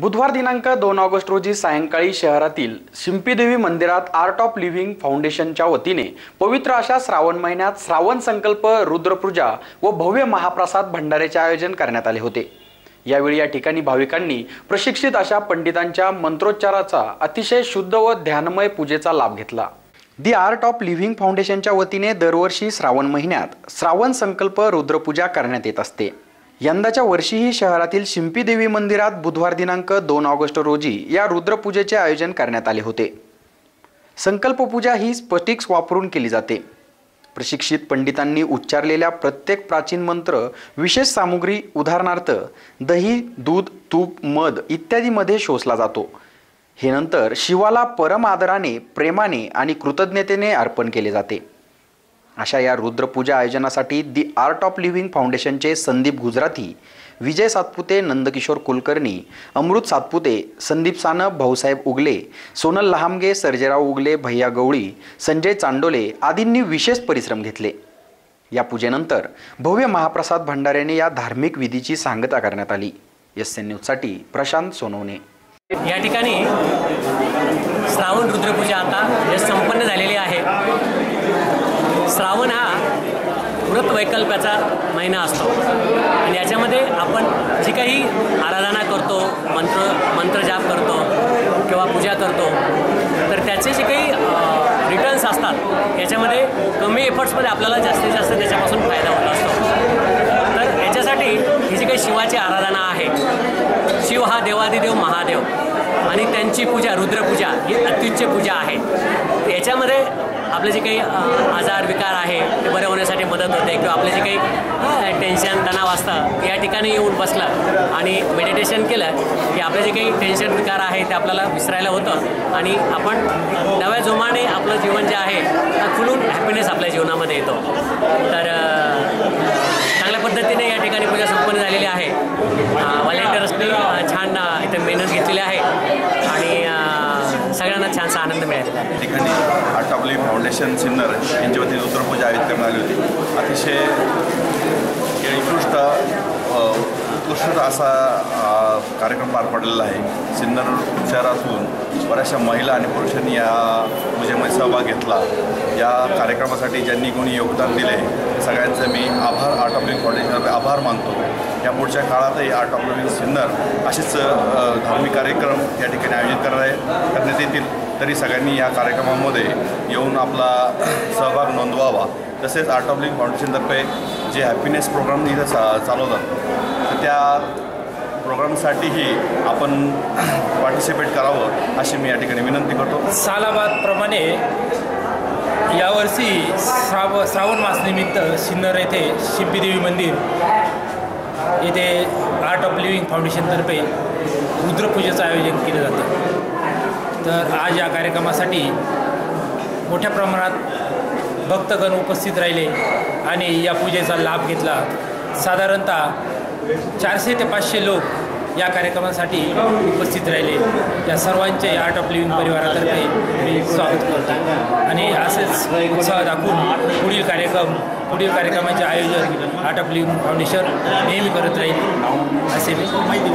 बुधवार दिनांक दोन ऑगस्ट रोजी सायंकाळी शहरातील शिंपीदेवी मंदिरात आर्ट ऑफ लिव्हिंग फाउंडेशनच्या वतीने पवित्र अशा श्रावण महिन्यात श्रावण संकल्प रुद्रपूजा व भव्य महाप्रसाद भंडाऱ्याचे आयोजन करण्यात आले होते. यावेळी या ठिकाणी भाविकांनी प्रशिक्षित अशा पंडितांच्या मंत्रोच्चाराचा अतिशय शुद्ध व ध्यानमय पूजेचा लाभ घेतला. दी आर्ट ऑफ लिव्हिंग फाउंडेशनच्या वतीने दरवर्षी श्रावण महिन्यात श्रावण संकल्प रुद्रपूजा करण्यात येत असते. यंदाच्या वर्षीही शहरातील शिंपी देवी मंदिरात बुधवार दिनांक दोन ऑगस्ट रोजी या रुद्रपूजेचे आयोजन करण्यात आले होते. संकल्पपूजा ही स्फटिक्स वापरून केली जाते. प्रशिक्षित पंडितांनी उच्चारलेल्या प्रत्येक प्राचीन मंत्र विशेष सामुग्री उदाहरणार्थ दही दूध तूप मध इत्यादीमध्ये शोषला जातो. हे नंतर शिवाला परम आदराने प्रेमाने आणि कृतज्ञतेने अर्पण केले जाते. अशा या रुद्रपूजा आयोजनासाठी दी आर्ट ऑफ लिव्हिंग फाउंडेशनचे संदीप गुजराती विजय सातपुते नंदकिशोर कुलकर्णी अमृत सातपुते संदीप सानप भाऊसाहेब उगले सोनल लहामगे सर्जेराव उगले भैया गवळी संजय चांडोले आदींनी विशेष परिश्रम घेतले. या पूजेनंतर भव्य महाप्रसाद भंडाऱ्याने या धार्मिक विधीची सांगता करण्यात आली. एस एन न्यूजसाठी प्रशांत सोनवणे. या ठिकाणी श्रावण रुद्रपूजा आता हे संपन्न झालेली आहे श्रावण हा व्रत वैकल्पाचा महिना असतो. आणि याच्यामध्ये आपण जी काही आराधना करतो मंत्र मंत्रजाप करतो किंवा पूजा करतो तर त्याचे जे काही रिटर्न्स असतात याच्यामध्ये कमी एफर्ट्समध्ये आपल्याला जास्तीत जास्त त्याच्यापासून फायदा होत असतो. तर याच्यासाठी ही जी काही शिवाची आराधना आहे शिव हा देवादिदेव महादेव आणि त्यांची पूजा रुद्रपूजा ही अत्युच्च पूजा आहे. याच्यामध्ये आपले जे काही आजार विकार आहेत होण्यासाठी होते किंवा आपले जे काही टेन्शन तणाव असतं या ठिकाणी येऊन बसलं आणि मेडिटेशन केलं की आपले जे काही टेन्शन विकार आहे ते आपल्याला विसरायला होतं. आणि आपण नव्या जोमाने आपलं जीवन जे आहे खुलून हॅपीनेस आपल्या जीवनामध्ये येतो. तर चांगल्या पद्धतीने या ठिकाणी पूजा संपन्न झालेली आहे. व्हॉलेंटियर्सनी छान इथे मेहनत घेतलेली आहे. आणि सगळ्यांना छानसा आनंद मिळालेला आहे. ठिकाणी फाउंडेशन सिन्नर यांच्या वतीने रुद्रपूजा आयोजित करण्यात आली होती. अतिशय उत्कृष्ट उत्कृष्ट असा कार्यक्रम पार पडलेला आहे. सिन्नर शहरातून बऱ्याचशा महिला आणि पुरुषांनी या पूजेमध्ये सहभाग घेतला. या कार्यक्रमासाठी ज्यांनी कोणी योगदान दिले सगळ्यांचे मी आभार आर्ट ऑफ लिव्हिंग फाउंडेशनचे आभार मानतो. या पुढच्या काळातही आर्ट ऑफ लिव्हिंग सिन्नर असेच धार्मिक कार्यक्रम या ठिकाणी आयोजित करणार करण्यात येतील तरी सगळ्यांनी या कार्यक्रमामध्ये येऊन आपला सहभाग नोंदवावा. तसेच आर्ट ऑफ लिव्हिंग फाउंडेशनतर्फे जे हॅपीनेस प्रोग्राम इथं चा चालवतात तर त्या प्रोग्रामसाठीही आपण पार्टिसिपेट करावं अशी मी या ठिकाणी विनंती करतो. सालाबादप्रमाणे यावर्षी श्राव श्रावण मासनिमित्त सिन्नर येथे शिंपीदेवी मंदिर येथे आर्ट ऑफ लिव्हिंग फाउंडेशनतर्फे रुद्रपूजेचं आयोजन केलं जातं. तर आज या कार्यक्रमासाठी मोठ्या प्रमाणात भक्तगण उपस्थित राहिले आणि या पूजेचा लाभ घेतला. साधारणतः चारशे ते पाचशे लोक या कार्यक्रमासाठी उपस्थित राहिले. या सर्वांचे आर्ट ऑफ लिव्हिंग परिवारातर्फे मी स्वागत करतो. आणि असेच उत्साह दाखवून पुढील कार्यक्रम पुढील कार्यक्रमाचे आयोजन आर्ट ऑफ लिव्हिंग फाउंडेशन नेहमी करत राहील असे मी माहिती